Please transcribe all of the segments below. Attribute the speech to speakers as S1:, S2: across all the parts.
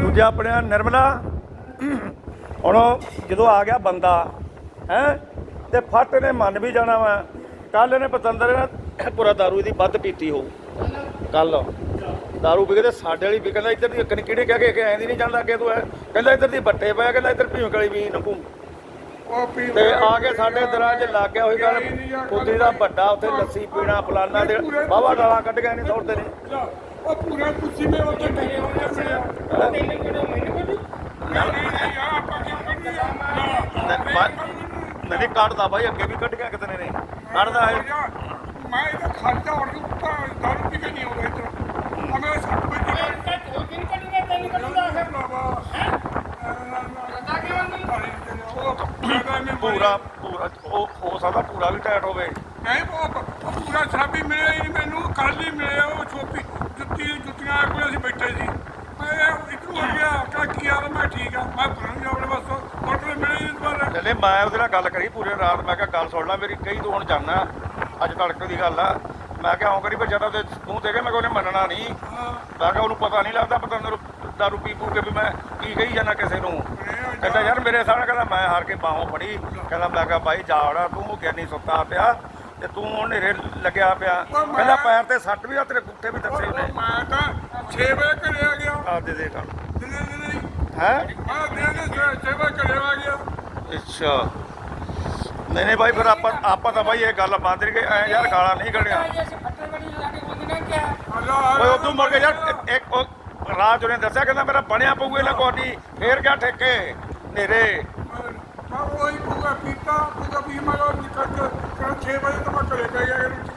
S1: ਦੂਜਾ ਆਪਣਿਆ ਨਿਰਮਲਾ। ਹੁਣ ਜਦੋਂ ਆ ਗਿਆ ਬੰਦਾ ਹੈ ਤੇ ਫੱਟ ਨੇ ਮੰਨ ਵੀ ਜਾਣਾ ਵਾ। ਕੱਲ ਨੇ ਪਤੰਦਰ ਨੇ ਪੂਰਾ ਦਾਰੂ ਦੀ ਵੱਧ ਪੀਤੀ ਹੋਊ। ਕੱਲ ਦਾਰੂ ਪੀ ਕੇ ਤੇ ਸਾਡੇ ਵਾਲੀ ਵੀ ਕਹਿੰਦਾ ਇੱਧਰ ਦੀ ਅੱਕਣੀ ਕਿਹੜੇ ਕਹਿ ਕੇ ਐਂ ਦੀ ਨਹੀਂ ਜਾਂਦਾ ਅੱਗੇ ਤੂੰ ਐ। ਕਹਿੰਦਾ ਇੱਧਰ ਦੀ ਬੱਟੇ ਪਿਆ ਕਹਿੰਦਾ ਇੱਧਰ ਭੀਮ ਵਾਲੀ ਵੀ ਨਕੂ। ਤੇ ਆ ਕੇ ਸਾਡੇ ਦਰਾਂ 'ਚ ਲੱਗ ਗਿਆ ਹੋਈ ਗੱਲ। ਪੁੱਤੀ ਦਾ ਵੱਡਾ ਉੱਥੇ ਲੱਸੀ ਪੀਣਾ ਫਲਾਨਾ ਦੇ ਬਾਵਾ ਡਾਲਾ ਕੱਢ ਗਿਆ ਨਹੀਂ ਤੋੜਦੇ ਨੇ।
S2: ਉਹ ਪੂਰਾ ਕੁੱਸੀ ਮੇ ਉੱਤੇ ਪਏ ਹੋਏ ਆਪਣੇ ਨਹੀਂ ਨਹੀਂ ਆਪਾਂ ਕਿਉਂ
S1: ਨਹੀਂ ਨਹੀਂ ਕੱਢਦਾ ਬਾਈ ਅੱਗੇ ਵੀ ਕੱਢ ਗਿਆ ਕਿਤੇ ਨੇ ਨਹੀਂ। ਕੱਢਦਾ ਹੈ
S2: ਮੈਂ ਇਹਦਾ ਖਰਚਾ ਹੋਰ ਉੱਪਰ ਦਾਰੂ ਪੀ ਕੇ ਨਹੀਂ ਆਉਂਦਾ ਇੱਧਰ। ਅਮੇ ਸੱਤ ਵਜੇ
S1: ਪੂਰਾ ਪੂਰਾ ਉਹ ਹੋ ਸਕਦਾ ਪੂਰਾ ਵੀ ਟਾਈਟ ਹੋਵੇ।
S2: ਨਹੀਂ ਉਹ ਉਹ ਪੂਰਾ ਸਾਬੀ ਮਿਲਿਆ ਹੀ ਨਹੀਂ ਮੈਨੂੰ ਕੱਲ ਹੀ ਮਿਲਿਆ ਉਹ ਛੋਪੀ ਜੁੱਤੀ ਜੁੱਤੀਆਂ ਕੋਲ ਅਸੀਂ ਬੈਠੇ ਸੀ ਮੈਂ ਇਧਰੋਂ ਆ ਗਿਆ ਕਾ ਕੀ ਹਾਲ ਆ? ਮੈਂ ਠੀਕ ਆ ਮੈਂ ਪੁਰਾਣੀ ਆਪਣੇ ਬਸ ਹੋਟਲ ਮਿਲੇ ਹੀ ਇਸ ਵਾਰ
S1: ਚੱਲੇ ਮੈਂ ਉਹਦੇ ਨਾਲ ਗੱਲ ਕਰੀ ਪੂਰੇ ਰਾਤ ਮੈਂ ਕਿਹਾ ਗੱਲ ਸੁਣ ਲੈ ਮੇਰੀ ਕਈ ਤੂੰ ਹੁਣ ਜਾਣਾ ਅੱਜ ਤੜਕੇ ਦੀ ਗੱਲ ਆ। ਮੈਂ ਕਿਹਾ ਹਾਂ ਕਰੀ ਪਰ ਜਦੋਂ ਤੇ ਤੂੰ ਤੇ ਮੈਂ ਉਹਨੇ ਮੰਨਣਾ ਨਹੀਂ। ਮੈਂ ਕਿਹਾ ਉਹਨੂੰ ਪਤਾ ਨਹੀਂ ਲੱਗਦਾ ਪਤਾ ਮੈਨੂੰ ਦਾਰੂ ਪੀ ਪੂ ਕੇ ਵੀ ਮੈਂ ਕੀ ਕਹੀ ਜਾਣਾ ਕਿਸੇ ਨੂੰ। ਕਹਿੰਦਾ ਯਾਰ ਮੇਰੇ ਸਾਹਮਣੇ ਕਹਿੰਦਾ ਮੈਂ ਹਾਰ ਕੇ ਬਾਹੋਂ ਫੜੀ। ਕਹਿੰਦਾ ਮੈਂ ਕਿਹਾ ਬਾਈ ਜਾਵੜਾ ਤੂੰ ਗਿਆਨੀ ਸੁੱਤਾ ਪਿਆ ਤੇ ਤੂੰ ਉਹ ਨੇਰੇ ਲੱਗਿਆ ਪਿਆ। ਕਹਿੰਦਾ ਪੈਰ ਤੇ ਸੱਟ ਵੀ ਆ ਤੇਰੇ ਗੁੱਟੇ ਵੀ ਦੱਸੇ ਉਹਨੇ
S2: ਮੈਂ ਤਾਂ 6 ਵਜੇ ਘਰੇ ਆ ਗਿਆ।
S1: ਆ ਦੇ ਦੇ
S2: ਦਿਨੇ
S1: ਹੈ?
S2: ਮੈਂ ਦਿਨੇ ਦੇ 6 ਵਜੇ ਘਰੇ ਆ ਗਿਆ।
S1: ਅੱਛਾ। ਨਹੀਂ ਨਹੀਂ ਬਾਈ ਫਿਰ ਆਪਾਂ ਆਪਾਂ ਤਾਂ ਬਾਈ ਇਹ ਗੱਲ ਮੰਨ ਨਹੀਂ ਗਏ ਐ ਯਾਰ ਗਾਲਾਂ ਨਹੀਂ ਕੱਢੀਆਂ ਓਏ ਉਦੋਂ ਮੁੜ ਕੇ ਯਾਰ ਇੱਕ- ਰਾਜ ਉਹਨੇ ਦੱਸਿਆ ਕਹਿੰਦਾ ਮੇਰਾ ਬਣਿਆ ਪਊ ਇਹਨਾਂ ਕੋਟੀ ਫੇਰ ਕਿਆ ਠੇਕੇ? ਨੇਰੇ
S2: ਮੈਂ ਉਹੀ ਪੂਰਾ ਪੀਤਾ ਪੂਰਾ ਪੀ ਮੈਂ ਉਹ ਨਿਕਲ ਕੇ ਫਿਰ 6 ਵਜੇ ਤੋਂ ਮੈਂ ਘਰੇ ਪੈ ਗਿਆ ਰੋਟੀ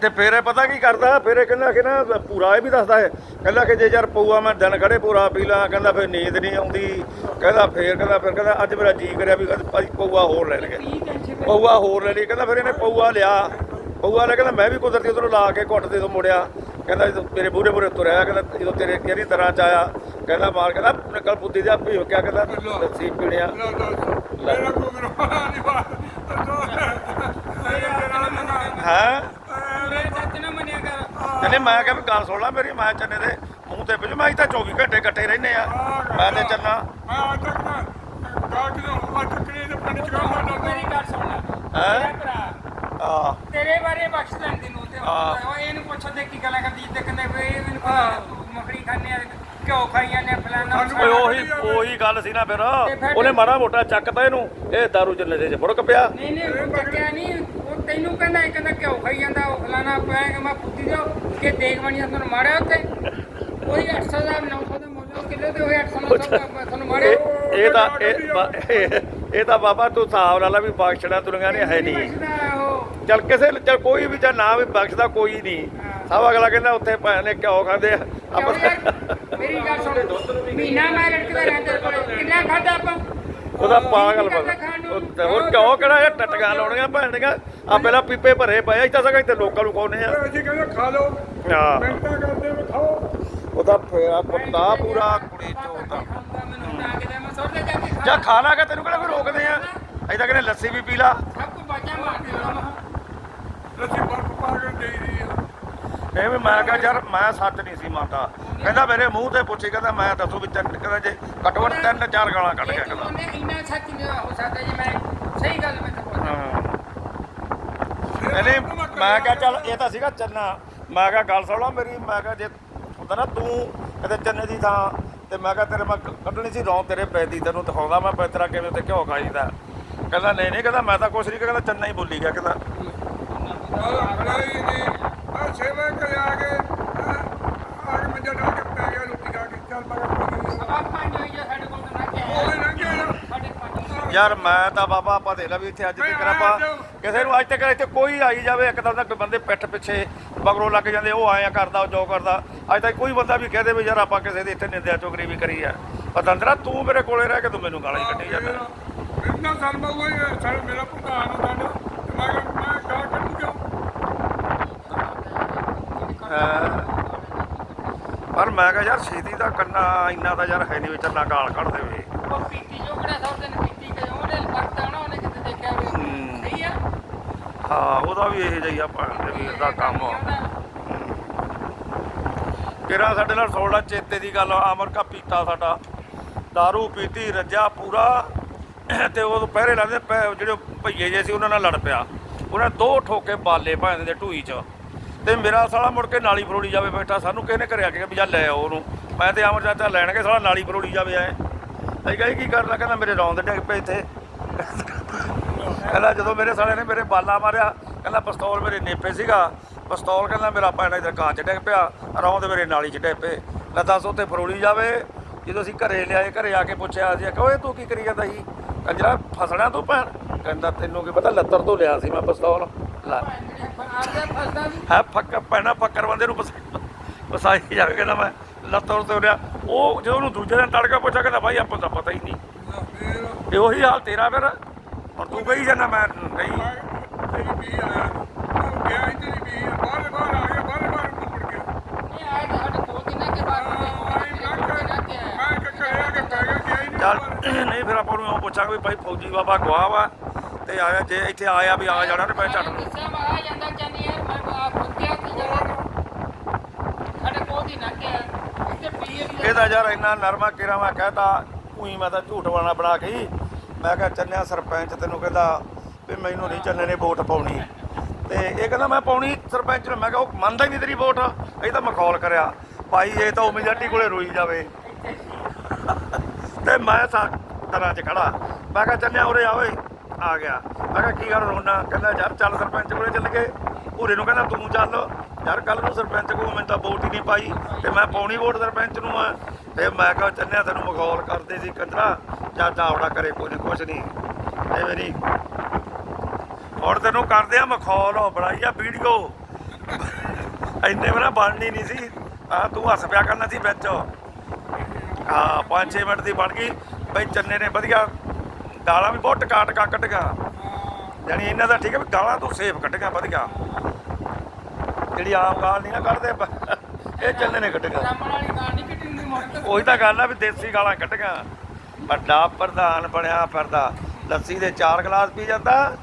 S1: ਤੇ ਫੇਰ ਇਹ ਪਤਾ ਕੀ ਕਰਦਾ? ਫਿਰ ਇਹ ਕਹਿੰਦਾ ਕਿ ਨਾ ਪੂਰਾ ਇਹ ਵੀ ਦੱਸਦਾ ਹੈ। ਕਹਿੰਦਾ ਕਿ ਜੇ ਯਾਰ ਪਊਆ ਮੈਂ ਦਿਨ ਖੜੇ ਪੂਰਾ ਪੀ ਲਾਂ ਕਹਿੰਦਾ ਫਿਰ ਨੀਂਦ ਨਹੀਂ ਆਉਂਦੀ। ਕਹਿੰਦਾ ਫੇਰ ਕਹਿੰਦਾ ਫਿਰ ਕਹਿੰਦਾ ਅੱਜ ਮੇਰਾ ਜੀ ਕਰਿਆ ਵੀ ਭਾਈ ਪਊਆ ਹੋਰ ਲੈ ਲਈਏ। ਪਊਆ ਹੋਰ ਲੈ ਲਈ ਕਹਿੰਦਾ ਫਿਰ ਇਹਨੇ ਪਊਆ ਲਿਆ। ਪਊਆ ਲੈ ਕਹਿੰਦਾ ਮੈਂ ਵੀ ਕੁਦਰਤੀ ਉਧਰੋਂ ਲਾ ਕੇ ਘੁੱਟ ਦੇ ਤੋਂ ਮੁੜਿਆ। ਕਹਿੰਦਾ ਜਦੋਂ ਮੇਰੇ ਬੂਰੇ ਬੂਰੇ ਤੁਰਿਆ ਕਹਿੰਦਾ ਜਦੋਂ ਤੇਰੇ ਕਿਹੜੀ ਤਰ੍ਹਾਂ ਚ ਆਇਆ। ਕਹਿੰਦਾ ਮਾਰ ਕਹਿੰਦਾ ਨਿਕਲ ਪੁੱਤੀ ਦਾ ਭੀ ਹੋ ਗਿਆ ਕਹਿੰਦਾ ਲੱਸੀ ਪੀਣਿਆ।
S2: ਲੋ ਲੋ ਮੇਰਾ ਕੋ ਮੇਰਾ ਨਹੀਂ ਬਾਤ
S1: ਹੈ?
S3: ਮੇਰੇ ਸੱਚ ਨਾ ਮੰਨਿਆ ਕਰ।
S1: ਕਹਿੰਦੇ ਮੈਂ ਕਿਹਾ ਵੀ ਗੱਲ ਸੁਣ ਲੈ ਮੇਰੀ ਮੈਂ ਚੰਨੇ ਦੇ ਤੇ ਪਿਛ ਮੈਂ ਇੱਥੇ 24 ਘੰਟੇ ਇਕੱਠੇ ਰਹਿੰਦੇ ਆ। ਮੈਂ ਤੇ ਚੰਨਾ
S2: ਮੈਂ ਅੱਜ ਤੱਕ ਨਾ ਗਾਹਕ ਨੂੰ ਅੱਜ ਤੱਕ ਨਹੀਂ ਤੇ ਪਿੰਡ ਚ ਕੰਮ ਕਰਦਾ
S3: ਮੇਰੀ ਗੱਲ ਸੁਣ ਲੈ
S1: ਹੈਂ?
S3: ਮੇਰਾ ਭਰਾ
S1: ਆ
S3: ਤੇਰੇ ਬਾਰੇ ਬਖਸ਼ ਲੈਣ ਦੇ ਨੂੰ ਤੇ
S1: ਹਾਂ।
S3: ਉਹ ਇਹਨੂੰ ਪੁੱਛਦੇ ਕੀ ਗੱਲਾਂ ਕਰਦੀ ਤੇ ਕਹਿੰਦੇ ਵੀ ਇਹ ਮੈਨੂੰ ਪਤਾ ਤੂੰ ਮੱਖਣੀ ਖਾਣੇ ਆ ਘਿਓ
S1: ਓਏ ਉਹੀ ਉਹੀ ਗੱਲ ਸੀ ਨਾ ਫਿਰ। ਉਹਨੇ ਮਾੜਾ ਮੋਟਾ ਚੱਕਤਾ ਇਹਨੂੰ। ਇਹ ਦਾਰੂ ਚ ਨਸ਼ੇ ਚ ਫੁੜਕ ਪਿਆ।
S3: ਨਹੀਂ ਨਹੀਂ ਉਹ ਚੱਕਿਆ ਨਹੀਂ ਉਹ ਤੈਨੂੰ ਕਹਿੰਦਾ ਇਹ ਕਹਿੰਦਾ ਘਿਓ ਖਾਈ ਜਾਂਦਾ ਉਹ ਫਲਾਨਾ ਪਾਏਗਾ ਮੈਂ ਪੁੱਤੀ ਜਾ ਕਿ ਦੇਖ ਬਣੀ ਤੁਹਾਨੂੰ ਮਾਰਿਆ ਉੱਤੇ ਉਹੀ 800 ਦਾ 900 ਦਾ ਮੁੱਲ ਕਿਲੋ ਤੇ ਉਹ 800 900 ਦਾ ਤੁਹਾਨੂੰ ਮਾਰਿਆ।
S1: ਇਹ ਇਹ ਤਾਂ ਇਹ ਬਾ- ਇਹ- ਇਹ ਤਾਂ ਬਾਬਾ ਤੂੰ ਹਿਸਾਬ ਲਾ ਲਾ ਵੀ ਬਖਸ਼ਣਾ ਤੁਰੀਆਂ ਨੇ ਹੈ ਨਹੀਂ।
S3: ਬਖਸ਼ਦਾ ਉਹ?
S1: ਚੱਲ ਕਿਸੇ ਚੱਲ ਕੋਈ ਵੀ ਜਾਂ ਨਾ ਵੀ ਬਖਸ਼ਦਾ ਕੋਈ ਨਹੀਂ। ਸਭ ਅਗਲਾ ਕਹਿੰਦਾ ਉੱਥੇ ਭੈਣ ਨੇ ਕਿਉਂ ਖਾਂਦੇ ਆ।
S3: ਕਿਉਂ
S1: ਆਪਾਂ
S3: ਯਾਰ? ਮੇਰੀ ਗੱਲ ਸੁਣ। ਮਹੀਨਾ ਮੈਂ ਲਟਕਦਾ ਰਿਹਾ ਤੇਰੇ ਕੋਲ। ਕਿੰਨਾ ਖਾਦਾ ਆਪਾਂ?
S1: ਉਹਦਾ ਪਾਗਲ ਬੰਦਾ। ਉਹ- ਹੋਰ ਕਿਉਂ ਕਿਹੜਾ ਇਹ ਟਟਕਾਂ ਲਾਉਣੀਆਂ ਭੈਣ ਦੀਆਂ। ਆ ਪਹਿਲਾਂ ਪੀਪੇ ਭਰੇ ਪਏ ਇੱਥੇ ਸਗਾ ਇੱਥੇ ਲੋਕਾਂ ਨੂੰ ਖਾਉਨੇ ਆ।
S2: ਅਸੀਂ ਕਹਿੰਦੇ ਖਾ ਲਓ ਮਿੰਟਾਂ ਕਰਦੇ ਵੇ ਖਾਓ।
S1: ਉਹਦਾ ਫੇਰਾ ਕੁੱਤਾ ਪੂਰਾ ਕੁੜੀ ਚੋਦਾ
S3: ਮੈਂ ਜਾ ਖਾ
S1: ਜਾਂ ਤੈਨੂੰ ਕਿਹੜਾ ਕੋਈ ਰੋਕਦੇ ਆ? ਐਦਾਂ ਕਹਿੰਦੇ ਲੱਸੀ ਵੀ ਪੀ ਲਾ।
S3: ਸਭ ਕੁ
S1: ਮੈਂ ਕਿਹਾ ਯਾਰ, ਮੈਂ ਸੱਚ ਨਹੀਂ ਸੀ ਮੰਨਦਾ। ਕਹਿੰਦਾ ਮੇਰੇ ਮੂੰਹ ਤੇ ਪੁੱਛੀ, ਕਹਿੰਦਾ ਮੈਂ ਦੱਸੋ ਵੀ ਤਿੰਨ ਕਹਿੰਦਾ ਜੇ ਘੱਟੋ ਘੱਟ ਤਿੰਨ ਚਾਰ ਗਾਲਾਂ ਕੱਢ ਗਿਆ ਕਹਿੰਦਾ।
S3: ਇੰਨਾ ਸੱਚ ਨਹੀਂ ਹੋ ਸਕਦਾ ਜੀ ਮੈਂ ਸਹੀ ਗੱਲ ਮੈਂ ਤਾਂ ਬੋਲਾਂ
S1: ਮੈਂ ਕਿਹਾ ਚੱਲ, ਇਹ ਤਾਂ ਸੀਗਾ ਚੰਨਾ। ਮੈਂ ਕਿਹਾ ਗੱਲ ਸੁਣ ਲਾ ਮੇਰੀ, ਮੈਂ ਕਿਹਾ ਜੇ ਹੁੰਦਾ ਨਾ, ਤੂੰ ਕਿਤੇ ਚੰਨੇ ਦੀ ਥਾਂ ਤੇ ਮੈਂ ਕਿਹਾ ਤੇਰੇ ਮੈਂ ਕੱਢਣੀ ਸੀ ਰੌਂ ਤੇਰੇ ਪੈਦੀ ਤੈਨੂੰ ਦਿਖਾਉਂਦਾ ਮੈਂ ਪੈਤਰਾ ਕਿਵੇਂ ਤੇ ਘਿਓ ਖਾਈਦਾ ਕਹਿੰਦਾ ਨਹੀਂ ਨਹੀਂ, ਕਹਿੰਦਾ ਮੈਂ ਤਾਂ ਕੁਛ ਨਹੀਂ ਕਹਿੰਦਾ ਚੰਨਾ ਹੀ ਬੋਲੀ ਗਿਆ, ਕਹਿੰਦਾ।
S2: ਲੜਾਈ ਨਹੀਂ। ਆ ਸੇਵਾ ਕਰ ਕੇ ਆ ਕੇ ਮੰਜਾ ਡਾ ਕੇ ਪੈ ਗਿਆ ਰੋਟੀ ਖਾ ਕੇ ਚੱਲ ਮੈਂ ਕਿਹਾ
S3: ਆਪ ਪੰਜ ਹੋਈ ਜਾਂ ਸਾਡੇ ਕੋਲ ਤਾਂ ਨਾ ਕਿ
S2: ਉਹ ਲੰਘਿਆ ਨਾ
S3: ਸਾਡੇ ਪੰਜ
S1: ਯਾਰ ਮੈਂ ਤਾਂ ਬਾਬਾ ਆਪਾਂ ਦੇਖ ਲਾ ਵੀ ਇੱਥੇ ਅੱਜ ਤੱਕ ਆਪਾਂ ਕਿਸੇ ਨੂੰ ਅੱਜ ਤੱਕ ਇੱਥੇ ਕੋਈ ਆਈ ਜਾਵੇ ਇੱਕਦਮ ਦਾ ਕੋਈ ਬੰਦੇ ਪਿੱਠ ਪਿੱਛੇ ਮਗਰੋਂ ਲੱਗ ਜਾਂਦੇ ਉਹ ਆਇਆ ਕਰਦਾ ਉਹ ਜੋ ਕਰਦਾ। ਅੱਜ ਤੱਕ ਕੋਈ ਬੰਦਾ ਵੀ ਕਹਦੇ ਵੀ ਯਾਰ ਆਪਾਂ ਕਿਸੇ ਦੀ ਇੱਥੇ ਨਿੰਦਿਆ ਚੁਗਰੀ ਵੀ ਕਰੀ ਆ। ਪਤੰਦਰਾ ਤੂੰ ਮੇਰੇ ਕੋਲੇ ਰਹਿ ਕੇ ਤੂੰ ਮੈਨੂੰ ਗਾਲਾਂ ਹੀ ਕੱਢੀ ਜਾਂਦਾ।
S2: ਇੰਨਾ ਸਰਮਾ ਹੋਈ ਸਰ ਮੇਰਾ ਪ੍ਰਧਾਨ ਹੁੰਦਾ ਨਾ ਤੇ ਮੈਂ ਕਿਹਾ ਮੈਂ ਗਾਲ ਕੱਢੂ ਕਿਉਂ।
S1: ਪਰ ਮੈਂ ਕਿਹਾ ਯਾਰ ਛੇਤੀ ਦਾ ਕੰਨਾ ਇੰਨਾ ਤਾਂ ਯਾਰ ਹੈ ਨਹੀਂ ਵੀ ਚੱਲਾ ਗਾਲ ਕੱਢ ਦੇਵੇ।
S3: ਉਹ ਪੀਤੀ ਜੋ ਕਿਹੜਾ ਸੌ ਦਿਨ ਪੀਤੀ ਕਿ ਉਹਨੇ ਵਕਤ ਆਣਾ ਉਹਨੇ ਕਿਤੇ ਦੇਖਿਆ ਵੀ
S1: ਹੂੰ।
S3: ਸਹੀ ਆ
S1: ਹਾਂ ਉਹਦਾ ਵੀ ਇਹ ਜਿਹਾ ਭਾਂ ਦੇ ਵੀਰ ਦਾ ਕੰਮ। ਤੇਰਾ ਸਾਡੇ ਨਾਲ ਸੋਲਾ ਚੇਤੇ ਦੀ ਗੱਲ ਅਮਰ ਕਾ ਪੀਤਾ ਸਾਡਾ। दारू ਪੀਤੀ ਰੱਜਾ ਪੂਰਾ, ਤੇ ਉਹ ਪਹਿਰੇ ਲਾਉਂਦੇ ਪੈ- ਜਿਹੜੇ ਭਈਏ ਜੇ ਸੀ, ਉਹਨਾਂ ਨਾਲ ਲੜ ਪਿਆ। ਉਹਨਾਂ ਦੋ ਠੋਕੇ ਬਾਲੇ ਭਾਂਦੇ ਦੇ ਢੂਈ 'ਚ। ਤੇ ਮੇਰਾ ਸਾਲਾ ਮੁੜ ਕੇ ਨਾਲੀ ਫਰੋੜੀ ਜਾਵੇ ਬੈਠਾ, ਸਾਨੂੰ ਕਿਸੇ ਨੇ ਘਰੇ ਕੇ ਵੀ ਜਾ ਲੈ ਆਓ ਉਹਨੂੰ। ਮੈਂ ਤੇ ਅਮਰ ਚਾਚਾ ਲੈਣਗੇ, ਸਾਲਾ ਨਾਲੀ ਫਰੋੜੀ ਜਾਵੇ ਆਏ। ਅਸੀਂ ਕਹੇ ਕੀ ਕਰਨਾ ਕਹਿੰਦਾ ਮੇਰੇ ਰੌਂਦ ਡਿੱਗ ਪਏ ਇੱਥੇ। ਕਹਿੰਦਾ ਜਦੋਂ ਮੇਰੇ ਸਾਲੇ ਨੇ ਮੇਰੇ ਬਾਲਾ ਮਾਰਿਆ, ਕਹਿੰਦਾ ਪਿਸਤੌਲ ਮੇਰੇ ਨੇਪੇ ਸੀਗਾ। ਪਿਸਤੌਲ ਕਹਿੰਦਾ ਮੇਰਾ ਪੈਣਾ ਇਧਰ ਕਾਂ ਚ ਡਿੱਗ ਪਿਆ, ਰੌਂਦ ਮੇਰੇ ਨਾਲੀ ਚ ਡਿੱਗ ਪਏ। ਲੈ ਦੱਸ ਉੱਤੇ ਫਰੋੜੀ ਜਾਵੇ। ਜਦੋਂ ਅਸੀਂ ਘਰੇ ਲਿਆਏ, ਘਰੇ ਆ ਕੇ ਪੁੱਛਿਆ ਸੀ ਕਿ ਓਏ ਤੂੰ ਕੀ ਕਰੀ ਜਾਂਦਾ ਸੀ? ਕੰਜਰਾ, ਫਸਣਾ ਤੂੰ ਭੈਣ? ਕਹਿੰਦਾ ਤੈਨੂੰ ਕੀ ਪਤਾ, ਲੱਤਰ ਤੋਂ ਲਿਆ ਸੀ ਮੈਂ ਪਿਸਤੌਲ। ਲੈ। ਹੈ ਫੱਕ ਪੈਣਾ ਫੱਕਰ ਬੰਦੇ ਨੂੰ ਫਸ- ਫਸਾਈ ਜਾਵੇ, ਕਹਿੰਦਾ ਮੈਂ ਲੱਤਰ ਤੋਂ ਲਿਆ ਉਹ ਜਦੋਂ ਉਹਨੂੰ ਦੂਜੇ ਦਿਨ ਤੜਕਾ ਪੁੱਛਿਆ, ਕਹਿੰਦਾ ਭਾਈ ਆਪਾਂ ਤਾਂ ਪਤਾ ਹੀ ਨਹੀਂ।
S2: ਫੇਰ
S1: ਉਹੀ ਹਾਲ ਤੇਰਾ ਫਿਰ। ਹੁਣ ਤੂੰ ਕਹੀ ਜਾਂਦਾ ਮੈਂ ਨਹੀਂ
S2: ਤੇਰੀ ਵੀ ਆਇਆ ਉਹ ਗਿਆ ਹੀ ਤੇਰੀ ਵੀ ਬਾਹਰ ਬਾਹਰ ਆ ਗਿਆ ਬਾਹਰ ਬਾਹਰ ਨੂੰ ਮੁੜ ਗਿਆ
S3: ਇਹ ਆਏ ਤਾਂ ਸਾਡੇ ਕੋਲ ਕਿੰਨਾ ਕੇ ਬਾਅਦ
S2: ਮੈਂ ਕੱਕੜਿਆ ਕੇ ਪੈ ਗਿਆ ਗਿਆ ਹੀ ਨਹੀਂ
S1: ਚੱਲ
S2: ਬਾਹਰ।
S1: ਨਹੀਂ ਫਿਰ ਆਪਾਂ ਨੂੰ ਉਹ ਪੁੱਛਾਂਗੇ ਵੀ ਭਾਈ ਫੌਜੀ ਬਾਬਾ ਗਵਾਹ ਵਾ ਤੇ ਆਇਆ ਜੇ ਇੱਥੇ ਆਇਆ ਵੀ ਆ ਜਾਣਾ ਤੇ ਮੈਂ ਝੱਟ ਨੂੰ
S3: ਗੁੱਸਾ ਮੈਂ ਆ ਜਾਂਦਾ ਚਾਹਨੀ ਯਾਰ ਮੈਂ ਆਪ ਕੁੱਤਿਆ ਕੀ ਜਾਣਾ ਸਾਡੇ ਕੋਲ ਦੀ ਨਾ ਕਿ ਇੱਥੇ ਪੀਏ
S1: ਇਹਦਾ ਯਾਰ ਇੰਨਾ ਨਰਮਾ ਕਿਰਾ ਮੈਂ ਕਹਤਾ ਉਹੀ ਮੈਂ ਤਾਂ ਝੂਠ ਵਾਲਾ ਬਣਾ ਕੇ ਹੀ ਮੈਂ ਕਿਹਾ ਚੰਨਿਆ ਸਰਪੰਚ, ਤੈਨੂੰ ਕਹਿੰਦਾ ਵੀ ਮੈਨੂੰ ਨਹੀਂ ਚੰਨੇ ਨੇ ਵੋਟ ਪਾਉਣੀ। ਤੇ ਇਹ ਕਹਿੰਦਾ ਮੈਂ ਪਾਉਣੀ ਸਰਪੰਚ ਨੂੰ। ਮੈਂ ਕਿਹਾ ਉਹ ਮੰਨਦਾ ਹੀ ਨਹੀਂ ਤੇਰੀ ਵੋਟ। ਇਹ ਤਾਂ ਮਖੌਲ ਕਰਿਆ। ਭਾਈ, ਇਹ ਤਾਂ ਉਮੀਦਵਾਰੀ ਕੋਲੇ ਰੋਈ ਜਾਵੇ। ਤੇ ਮੈਂ ਸਾ ਤਰ੍ਹਾਂ 'ਚ ਖੜਾ। ਮੈਂ ਕਿਹਾ ਚੰਨਿਆ ਉਰੇ ਆਵੇ ਆ ਗਿਆ। ਮੈਂ ਕਿਹਾ ਕੀ ਗੱਲ ਰੋਣਾ ਕਹਿੰਦਾ ਯਾਰ ਚੱਲ ਸਰਪੰਚ ਕੋਲੇ ਚੱਲ ਗਏ। ਉਰੇ ਨੂੰ ਕਹਿੰਦਾ ਤੂੰ ਚੱਲ। ਯਾਰ ਕੱਲ ਨੂੰ ਸਰਪੰਚ ਕੋਲ ਮੈਨੂੰ ਤਾਂ ਵੋਟ ਹੀ ਨਹੀਂ ਪਾਈ। ਤੇ ਮੈਂ ਪਾਉਣੀ ਵੋਟ ਸਰਪੰਚ ਨੂੰ। ਆ ਤੇ ਮੈਂ ਕਿਹਾ ਚੰਨਿਆ, ਤੈਨੂੰ ਮਖੌਲ ਕਰਦੇ ਸੀ ਕੰਦਰਾ ਜਾਂ ਜਾਵੜਾ ਕਰੇ ਕੋਈ ਨਹੀਂ, ਕੁਛ ਨਹੀਂ। ਐਵੇਂ ਨਹੀਂ ਹੁਣ ਤੈਨੂੰ ਕਰਦੇ ਆ ਮਖੌਲ ਹੋ ਬਣਾਈ ਆ ਵੀਡੀਓ। ਇੰਨੇ ਮੇਰਾ ਬਣਨੀ ਨਹੀਂ ਸੀ। ਆ ਤੂੰ ਹੱਸ ਪਿਆ ਕਰਨਾ ਸੀ ਵਿੱਚ। ਹਾਂ 5-6 ਮਿੰਟ ਦੀ ਬਣ ਗਈ। ਬਈ ਚੰਨੇ ਨੇ ਵਧੀਆ ਗਾਲਾਂ ਵੀ ਬਹੁਤ ਟਕਾ ਟਕਾ ਕੱਢੀਆਂ। ਯਾਨੀ ਇਹਨਾਂ ਦਾ ਠੀਕ ਹੈ ਵੀ ਗਾਲਾਂ ਤੋਂ ਸੇਫ ਕੱਢੀਆਂ ਵਧੀਆ। ਜਿਹੜੀ ਆਮ ਗਾਲ ਨਹੀਂ ਨਾ ਕੱਢਦੇ, ਇਹ ਚੰਨੇ ਨੇ ਕੱਢੀਆਂ। ਉਹੀ ਤਾਂ ਗੱਲ ਆ ਵੀ ਦੇਸੀ ਗਾਲਾਂ ਕੱਢੀਆਂ। ਵੱਡਾ ਪ੍ਰਧਾਨ ਬਣਿਆ ਫਿਰਦਾ। ਲੱਸੀ ਦੇ ਚਾਰ ਗਲਾਸ ਪੀ ਜਾਂਦਾ,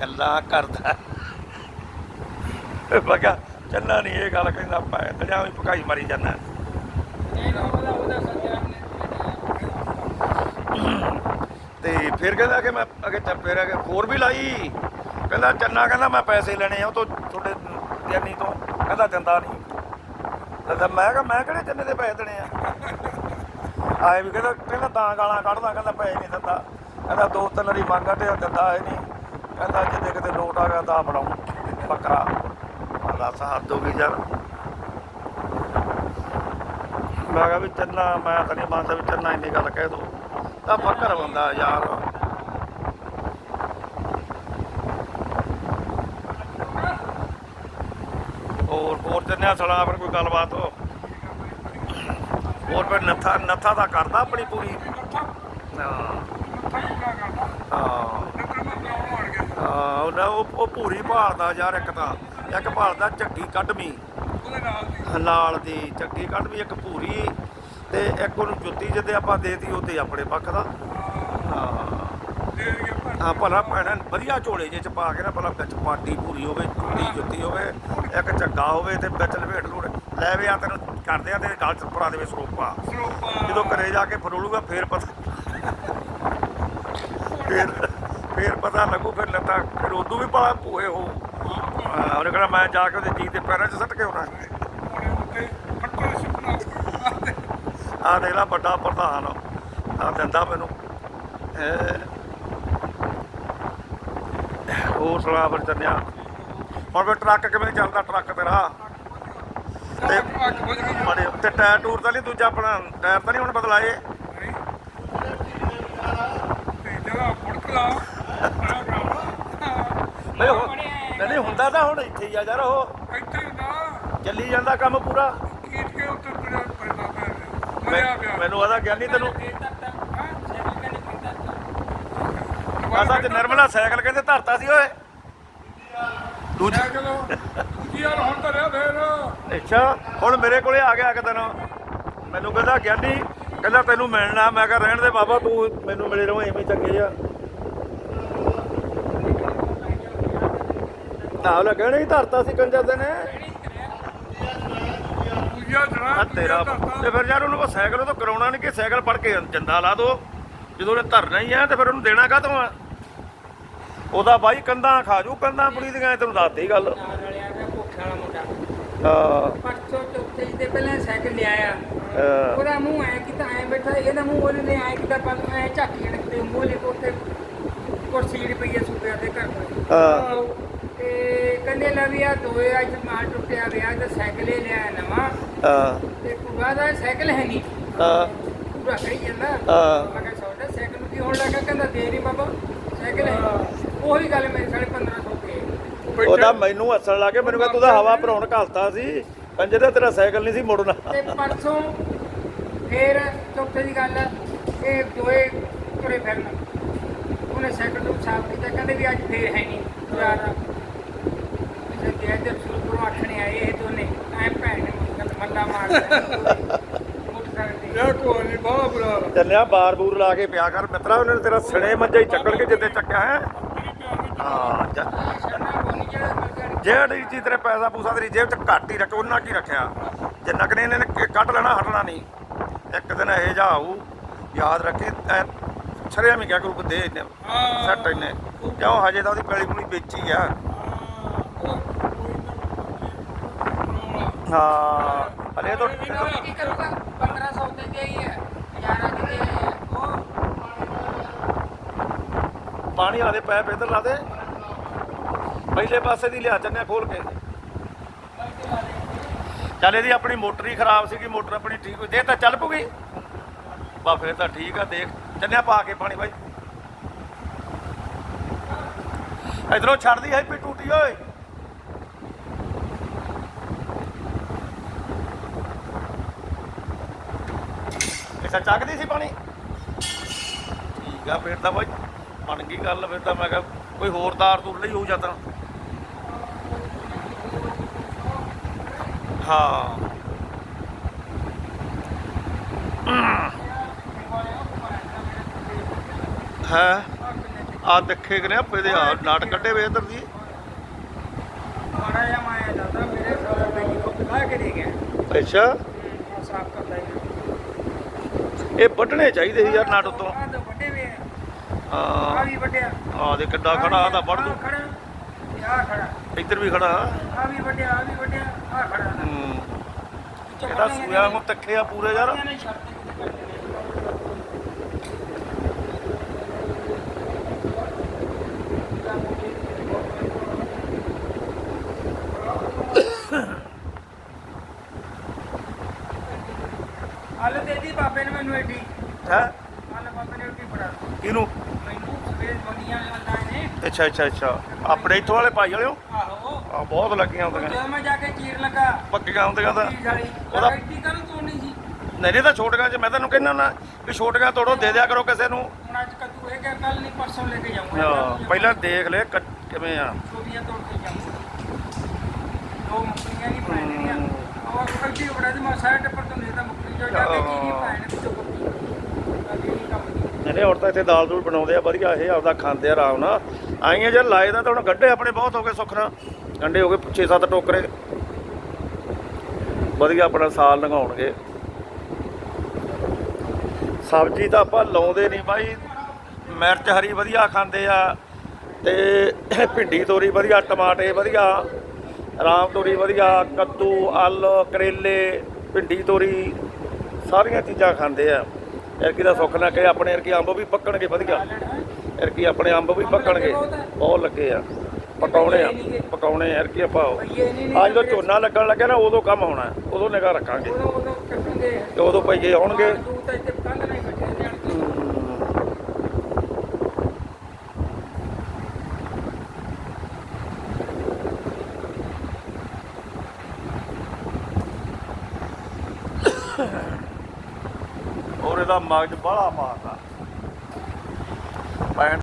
S1: ਗੱਲਾਂ ਕਰਦਾ। ਮੈਂ ਚੰਨਾ ਨਹੀਂ ਇਹ ਗੱਲ ਕਹਿੰਦਾ ਪੈ ਤੜਿਆ ਵੀ ਪਕਾਈ ਮਾਰੀ ਜਾਂਦਾ। ਤੇ ਫਿਰ ਕਹਿੰਦਾ ਕਿ ਮੈਂ ਅਗੇ ਚੱਪੇ ਰਹਿ ਹੋਰ ਵੀ ਲਾਈ। ਕਹਿੰਦਾ, ਚੰਨਾ ਕਹਿੰਦਾ, ਮੈਂ ਪੈਸੇ ਲੈਣੇ ਆ, ਉਹ ਤੋਂ ਤੁਹਾਡੇ ਜਰਨੀ ਤੋਂ। ਕਹਿੰਦਾ, ਦਿੰਦਾ ਨਹੀਂ ਕਹਿੰਦਾ ਮੈਂ ਕਿਹਾ, ਮੈਂ ਕਿਹੜੇ ਚੰਨੇ ਦੇ ਪੈਸੇ ਦੇਣੇ ਆ? ਆਏ ਵੀ ਕਹਿੰਦਾ ਕਹਿੰਦਾ ਤਾਂ ਗਾਲਾਂ ਕੱਢਦਾ, ਕਹਿੰਦਾ ਪੈਸੇ ਨਹੀਂ ਦਿੰਦਾ। ਕਹਿੰਦਾ ਦੋ ਤਿੰਨ ਵਾਰੀ ਮੰਗਾ ਤੇ ਦਿੰਦਾ ਹੈ ਨਹੀਂ। ਕਹਿੰਦਾ ਜਿੱਦੇ ਕਿਤੇ ਲੋਟ ਆ ਗਿਆ ਤਾਂ ਫੜਾਉਂ ਬੱਕਰਾ। ਆਦਾ ਸਾਹਬ ਦੋ ਵੀ ਯਾਰ। ਮੈਂ ਕਿਹਾ ਵੀ ਚੰਨਾ, ਮੈਂ ਤਾਂ ਨਹੀਂ ਮੰਨਦਾ ਵੀ ਚੰਨਾ ਇੰਨੀ ਗੱਲ ਕਹਿ ਦੋ। ਤਾਂ ਫੱਕਰ ਬੰਦਾ ਯਾਰ। ਹੋਰ ਹੋਰ ਸਲਾ ਫਿਰ ਕੋਈ ਗੱਲਬਾਤ ਹੋ। ਹੋਰ ਫਿਰ ਨੱਥਾ ਨੱਥਾ ਦਾ ਕਰਦਾ ਆਪਣੀ ਪੂਰੀ। ਹਾਂ। ਉਹ ਪੂਰੀ ਭਾਲਦਾ ਯਾਰ ਇੱਕ ਤਾਂ। ਇੱਕ ਭਾਲਦਾ ਝੱਗੀ ਕੱਢਵੀਂ।
S2: ਨਾਲ ਦੀ
S1: ਝੱਗੀ ਕੱਢਵੀਂ, ਇੱਕ ਪੂਰੀ। ਤੇ ਇੱਕ ਉਹਨੂੰ ਜੁੱਤੀ ਜਿੱਦੇ ਆਪਾਂ ਦੇਤੀ ਉਹਦੇ ਆਪਣੇ ਪੱਖ ਦਾ। ਹਾਂ।
S2: ਪਰ
S1: ਹਾਂ ਭਲਾ ਭੈਣਾ ਵਧੀਆ ਝੋਲੇ ਜੇ ਚ ਪਾ ਕੇ ਨਾ ਭਲਾ ਵਿੱਚ ਪਾਟੀ ਪੂਰੀ ਹੋਵੇ ਜੁੱਤੀ ਜੁੱਤੀ ਹੋਵੇ ਇੱਕ ਝੱਗਾ ਹੋਵੇ ਤੇ ਵਿੱਚ ਲਵੇਟ ਲੂੜ। ਲੈ ਵੀ ਆ ਤੈਨੂੰ ਕਰਦੇ ਆ ਤੇ ਗਲ ਚ ਭਰਾ ਦੇਵੇ ਸਰੋਪਾ। ਜਦੋਂ ਘਰੇ ਜਾ ਕੇ ਫਰੋਲੂਗਾ ਫੇਰ ਪਤਾ ਫੇਰ ਫੇਰ ਪਤਾ ਲੱਗੂ ਫਿਰ ਲੱਤਾਂ ਫਿਰ ਉਦੋਂ ਵੀ ਭਲਾ ਭੂਏ ਹੋ ਉਹਨੇ ਕਹਿਣਾ ਮੈਂ ਜਾ ਕੇ ਉਹਦੇ ਜੀ ਦੇ ਪੈਰਾਂ 'ਚ ਸੱਟ ਕੇ ਆਉਣਾ। ਆ ਦੇਖ ਲਾ ਵੱਡਾ ਪ੍ਰਧਾਨ ਆ। ਦਿੰਦਾ ਮੈਨੂੰ ਹੈਂ। ਹੋਰ ਸੁਣਾ ਫਿਰ ਚੱਲਿਆ। ਹੁਣ ਫਿਰ ਟਰੱਕ ਕਿਵੇਂ ਚੱਲਦਾ ਟਰੱਕ ਤੇਰਾ? ਤੇ ਬੜੇ ਤੇ ਟਾਇਰ ਟੂਰ ਤਾਂ ਨਹੀਂ ਦੂਜਾ ਆਪਣਾ? ਟਾਇਰ ਤਾਂ ਨਹੀਂ ਹੁਣ ਬਦਲਾਏ? ਨਹੀਂ। ਨਹੀਂ ਹੁੰਦਾ ਤਾਂ ਹੁਣ ਇੱਥੇ ਹੀ ਆ ਯਾਰ ਉਹ।
S2: ਇੱਥੇ ਹੀ ਨਾ
S1: ਚੱਲੀ ਜਾਂਦਾ ਕੰਮ ਪੂਰਾ। ਮੈਨੂੰ ਆਦਾ ਗਿਆਨੀ ਤੈਨੂੰ
S3: ਦੇ ਤੱਕ ਸਾਈਕਲ ਕਹਿੰਦੇ
S1: ਅਸਾਂ ਤੇ ਨਿਰਮਲਾ ਸਾਈਕਲ ਕਹਿੰਦੇ ਧਰਤਾ ਸੀ ਓਏ। ਦੂਜਾ
S2: ਦੂਜੀ ਯਾਰ ਹੁਣ ਰਿਹਾ ਫੇਰ।
S1: ਅੱਛਾ ਹੁਣ ਮੇਰੇ ਕੋਲੇ ਆ ਗਿਆ ਇੱਕ ਦਿਨ। ਮੈਨੂੰ ਕਹਿੰਦਾ ਗਿਆਨੀ ਕਹਿੰਦਾ ਤੈਨੂੰ ਮਿਲਣਾ। ਮੈਂ ਕਿਹਾ ਰਹਿਣ ਦੇ ਬਾਬਾ ਤੂੰ ਮੈਨੂੰ ਮਿਲੇ ਰਹੋ ਐਵੇਂ ਚੰਗੇ ਆ ਨਾ ਉਹ ਕਹਿਣਾ ਹੀ ਧਰਤਾ ਸੀ ਕੰਜਰ ਦੇ ਨੇ। ਆ ਤੇਰਾ ਤੇ ਫਿਰ ਯਾਰ ਉਹਨੂੰ ਸਾਈਕਲ ਉਹ ਤੋਂ ਕਰਾਉਣਾ ਨਹੀਂ ਕਿ ਸਾਈਕਲ ਫੜ ਕੇ ਜੰਦਾ ਲਾ ਦੋ। ਜਦੋਂ ਉਹਨੇ ਧਰਨਾ ਹੀ ਆ ਤੇ ਫਿਰ ਉਹਨੂੰ ਦੇਣਾ ਕਾਹਤੋਂ ਆ? ਉਹਦਾ ਬਾਈ ਕੰਧਾਂ ਖਾ ਜੂ ਕੰਧਾਂ ਪੁੜੀ ਦੀਆਂ ਤੈਨੂੰ ਦੱਸਦੀ ਗੱਲ।
S3: ਨਾਲ ਦਾ ਭੁੱਖਾ ਵਾਲਾ ਮੁੰਡਾ।
S1: ਹਾਂ।
S3: ਪਰਸੋਂ ਚੌਥੇ ਜਿਹੇ ਤੇ ਪਹਿਲਾਂ ਸਾਈਕਲ ਲਿਆਇਆ।
S1: ਹਾਂ।
S3: ਉਹਦਾ ਮੂੰਹ ਐ ਕੀਤਾ ਐ ਬੈਠਾ ਇਹਦਾ ਮੂੰਹ ਉਹਨੇ ਐ ਕੀਤਾ ਪਰ ਐ ਝਾਕੀ ਜਣਕਦੇ ਮੂੰਹ ਲੈ ਕੋਤੇ ਕੁਰਸੀ ਰੁਪਈਆ ਸੁਪਿਆ ਤੇ ਘਰ ਕੋਲ।
S1: ਹਾਂ।
S3: ਤੇ ਕਹਿੰਦੇ ਲੈ ਵੀ ਆ ਦੋਏ ਅੱਜ ਮਾਲ ਟੁੱਟਿਆ ਵਿਆਹ ਤੇ ਸਾਈਕਲ ਹੀ ਲਿਆ ਨਵਾਂ।
S1: ਹਾਂ।
S3: ਤੇ ਪੂਰਾ ਦਾ ਸਾਈਕਲ ਹੈ ਨਹੀਂ।
S1: ਹਾਂ।
S3: ਪੂਰਾ ਕਹੀ ਜਾਂਦਾ
S1: ਹਾਂ।
S3: ਮੈਂ ਕਿਹਾ ਛੋਟਾ ਸਾਈਕਲ ਨੂੰ ਕੀ ਹੋਣ ਲੱਗਾ ਕਹਿੰਦਾ ਦੇ ਨਹੀਂ ਬਾਬਾ ਸਾਈਕਲ ਹੈ ਉਹੀ ਗੱਲ ਮੇਰੇ ਸਾਢੇ 1500 ਤੇ
S1: ਉਹਦਾ ਮੈਨੂੰ ਹੱਸਣ ਲੱਗੇ ਮੈਨੂੰ ਕਹਿੰਦਾ ਤੂੰ ਤਾਂ ਹਵਾ ਭਰਾਉਣ ਘਲਤਾ ਸੀ। ਪੰਜੇ ਤੇ ਤੇਰਾ ਸਾਈਕਲ ਨਹੀਂ ਸੀ ਮੁੜਨਾ।
S3: ਤੇ ਪਰਸੋਂ ਫੇਰ ਚੌਥੇ ਦੀ ਗੱਲ ਇਹ ਦੋਏ ਤੁਰੇ ਫਿਰਨ। ਉਹਨੇ ਸਾਈਕਲ ਨੂੰ ਸਾਫ਼ ਕੀਤਾ ਕਹਿੰਦੇ ਵੀ ਅੱਜ ਫੇਰ ਹੈ ਨਹੀਂ ਯਾਰ ਤੇ ਤੇ ਇੱਧਰ ਸੁਰਪੁਰ ਆਖਣੇ ਆਏ ਇਹ ਦੋਨੇ ਐ ਭੈਣ ਨੇ ਮੱਲਾ ਤੇ।
S2: ਇਹ ਕੋਈ ਨਹੀਂ ਬੁਰਾ ਆ।
S1: ਚੱਲਿਆ ਬਾਰ ਬੂਰ ਲਾ ਕੇ ਪਿਆ ਕਰ। ਮਿੱਤਰਾ ਉਹਨੇ ਤੇਰਾ ਸਣੇ ਮੱਝਾ ਹੀ ਚੱਕਣ ਕੇ ਜਿੱਦੇ ਚੱਕਿਆ ਹੈ। ਹਾਂ ਜਾ-
S3: ਜਿਹੜਾ
S1: ਚੀਜ਼ ਤੇਰੇ ਪੈਸਾ ਪੂਸਾ ਤੇਰੀ ਜੇਬ ਚ ਘੱਟ ਹੀ ਰੱਖ ਉਹਨਾਂ ਕੀ ਰੱਖਿਆ? ਜਿੰਨਾ ਕਨੇ ਇਹਨੇ ਕ- ਕੱਢ ਲੈਣਾ ਹਟਣਾ ਨਹੀਂ। ਇੱਕ ਦਿਨ ਇਹ ਜਾ ਆਊ ਯਾਦ ਰੱਖੀ ਛਰਿਆ ਵੀ ਕਿਆ ਕਰੂ ਦੇ ਇਹਨੇ ਸੱਟ ਇਹਨੇ। ਕਿਉਂ? ਹਜੇ ਤਾਂ ਉਹਦੀ ਪੈਲੀ ਪੂਲੀ ਵੇਚੀ ਆ। ਹਾਂ ਹਲੇ ਤਾਂ
S3: ਕੀ ਕਰੂਗਾ 1500 ਤੇ ਹੈ ਦੀ ਹੈ ਉਹ
S1: ਪਾਣੀ ਵਾਲੇ ਪੈਪ ਇੱਧਰ ਲਾ ਦੇ। ਪਹਿਲੇ ਪਾਸੇ ਦੀ ਲਿਆ ਚੰਨਿਆ ਖੋਲ ਕੇ। ਚੱਲ ਇਹਦੀ ਆਪਣੀ ਮੋਟਰ ਹੀ ਖਰਾਬ ਸੀਗੀ, ਮੋਟਰ ਆਪਣੀ ਠੀਕ ਹੋਈ। ਦੇ ਤਾਂ ਚੱਲ ਪੂਗੀ ਬਾ, ਫਿਰ ਤਾਂ ਠੀਕ ਆ, ਦੇਖ। ਚੰਨਿਆ ਪਾ ਕੇ ਪਾਣੀ ਬਾਈ। ਇਧਰੋਂ ਛੱਡਦੀ ਹੈ ਪੀ ਟੂਟੀ, ਓਏ। ਕਿਸਾ ਚੱਕਦੀ ਸੀ ਪਾਣੀ? ਠੀਕ ਆ, ਫਿਰ ਤਾਂ ਬਾਈ, ਬਣ ਗਈ ਗੱਲ। ਫਿਰ ਤਾਂ ਮੈਂ ਕਿਹਾ ਕੋਈ ਹੋਰ ਤਾਰ ਤੂਰ ਲਈ ਹੋ ਜਾਂਦਾ ਹਾਂ। ਹੈ? ਆ ਦੇਖੇ ਕਿ ਨੇ ਆਪੇ ਦੇ ਆ ਨਾਟ ਕੱਢੇ ਵੇ ਇਧਰ ਦੀ
S3: ਮਾੜਾ ਜਿਹਾ ਮਾਇਆ ਜਾਂਦਾ ਮੇਰੇ ਸਾਰਾ ਬੈਂਕ ਲਾ ਕੇ ਦੇ ਗਿਆ।
S1: ਅੱਛਾ।
S3: ਸਾਫ਼ ਕਰਦਾ
S1: ਇਹ ਵੱਢਣੇ ਚਾਹੀਦੇ ਸੀ ਯਾਰ ਨਾਟ ਉਤੋਂ।
S3: ਤਾਂ ਆ। ਵੀ ਵੱਡਿਆ
S1: ਆ ਦੇ ਕਿੱਡਾ ਖੜਾ ਆ ਤਾਂ ਵੱਢ ਦੂ।
S3: ਖੜਾ। ਤੇ ਖੜਾ।
S1: ਇੱਧਰ ਵੀ ਖੜਾ।
S3: ਆਹ ਵੀ ਵੱਡਿਆ ਆਹ ਵੀ ਵੱਡਿਆ ਆਹ ਖੜਾ।
S1: ਇਹਦਾ ਸੂਆ ਨੂੰ ਤੱਕੇ ਆ ਪੂਰੇ ਯਾਰ।
S3: ਇਹਨਾਂ ਨੇ ਛੱਡ ਤੇ ਕਿਤੇ ਕਰ ਦੇਣੇ ਹਲ ਦੇ ਦੀ ਬਾਬੇ ਨੇ ਮੈਨੂੰ ਐਡੀ
S1: ਹੈ?
S3: ਹਲ ਬਾਬੇ ਨੇ ਐਡੀ ਫੜਾ
S1: ਕਿਹਨੂੰ?
S3: ਮੈਨੂੰ ਸਵੇਰ ਬੰਦੀਆਂ ਲਾਉਂਦਾ ਨੇ
S1: ਅੱਛਾ ਅੱਛਾ ਅੱਛਾ। ਆਪਣੇ ਇੱਥੋਂ ਵਾਲੇ ਭਾਈ ਵਾਲਿਓ?
S3: ਆਹੋ।
S1: ਆ ਬਹੁਤ ਲੱਗੀਆਂ ਹੁੰਦੀਆਂ
S3: ਜਦੋਂ ਮੈਂ ਜਾ ਕੇ ਚੀਰ ਲੱਗਾ
S1: ਪੱਕੀਆਂ ਹੁੰਦੀਆਂ ਤਾਂ ਉਹਦਾ-
S3: ਐਡੀ ਕਾਹਨੂੰ ਤੋੜਨੀ ਸੀ
S1: ਨਹੀਂ ਨਹੀਂ ਤਾਂ ਛੋਟੀਆਂ ਚ ਮੈਂ ਤੈਨੂੰ ਕਹਿੰਦਾ ਨਾ ਵੀ ਛੋਟੀਆਂ ਤੋੜੋ ਦੇ ਦਿਆ ਕਰੋ ਕਿਸੇ ਨੂੰ।
S3: ਹੁਣ ਅੱਜ ਕੱਦੂ ਹੈਗਾ ਕੱਲ ਨਹੀਂ ਪਰਸੋਂ ਲੈ ਕੇ ਜਾਊਂਗਾ।
S1: ਹਾਂ, ਪਹਿਲਾਂ ਦੇਖ ਲੈ ਕੱਟ- ਕਿਵੇਂ ਆ।
S3: ਛੋਟੀਆਂ ਤੋੜ ਕੇ ਜਾਊਂਗਾ। ਦੋ ਮੁਕਲੀਆਂ ਨਹੀਂ ਪਾਣੀਆਂ ਔਰ ਕੱਢੀ ਬੜਾ ਦੀ ਮੈਂ ਸਾਰੇ ਟੱਪਰ ਤੋਂ ਲੈਦਾ ਮੁਕਲੀ ਜੋ ਜਾ ਕੇ ਚੀਨੀ ਪਾਣ ਵਿੱਚੋਂ ਕੁੱਤੀ ਅਗੇ ਨਹੀਂ ਕੰਮ ਦੀ।
S1: ਜਿਹੜੇ ਔਰ ਤਾਂ ਇੱਥੇ ਦਾਲ ਦੂਲ ਬਣਾਉਂਦੇ ਆ ਵਧੀਆ ਇਹ ਆਪਦਾ ਖਾਂਦੇ ਆ ਆਰਾਮ ਨਾਲ। ਆਈਆਂ ਜੇ ਲਾਏ ਦਾ ਤਾਂ ਹੁਣ ਗੱਡੇ ਆਪਣੇ ਬਹੁਤ ਹੋ ਗਏ ਸੁਖਣਾ ਗੰਡੇ ਹੋ ਗਏ 6-7 ਟੋਕਰੇ। ਵਧੀਆ ਆਪਣਾ ਸਾਲ ਲੰਘਾਉਣਗੇ। ਸਬਜ਼ੀ ਤਾਂ ਆਪਾਂ ਲਾਉਂਦੇ ਨਹੀਂ ਬਾਈ। ਮਿਰਚ ਹਰੀ ਵਧੀਆ ਖਾਂਦੇ ਆ ਤੇ ਭਿੰਡੀ ਤੋਰੀ ਵਧੀਆ ਟਮਾਟੇ ਵਧੀਆ, ਰਾਮ ਤੋਰੀ ਵਧੀਆ, ਕੱਦੂ ਆਲ ਕਰੇਲੇ, ਭਿੰਡੀ ਤੋਰੀ ਸਾਰੀਆਂ ਚੀਜ਼ਾਂ ਖਾਂਦੇ ਆ। ਇਰਕੀ ਦਾ ਸੁੱਖ ਨਾ ਕਿ ਆਪਣੇ ਇਰਕੀ ਅੰਬ ਵੀ ਪੱਕਣਗੇ ਵਧੀਆ। ਇਰਕੀ ਆਪਣੇ ਅੰਬ ਵੀ ਪੱਕਣਗੇ। ਬਹੁਤ ਲੱਗੇ ਆ। ਪਕਾਉਣੇ ਆ ਪਕਾਉਣੇ ਆ ਇਰਕੀ ਆਪਾਂ ਅੱਜ ਜਦੋਂ ਝੋਨਾ ਲੱਗਣ ਲੱਗਿਆ ਨਾ ਉਦੋਂ ਕੰਮ ਹੋਣਾ ਉਦੋਂ ਨਿਗਾਹ ਰੱਖਾਂਗੇ। ਤੇ ਉਦੋਂ ਭਈਏ ਆਉਣਗੇ।
S3: ਕੇ
S1: ਔਰ ਇਹਦਾ ਮਗਜ ਬੜਾ ਮਾਰਦਾ।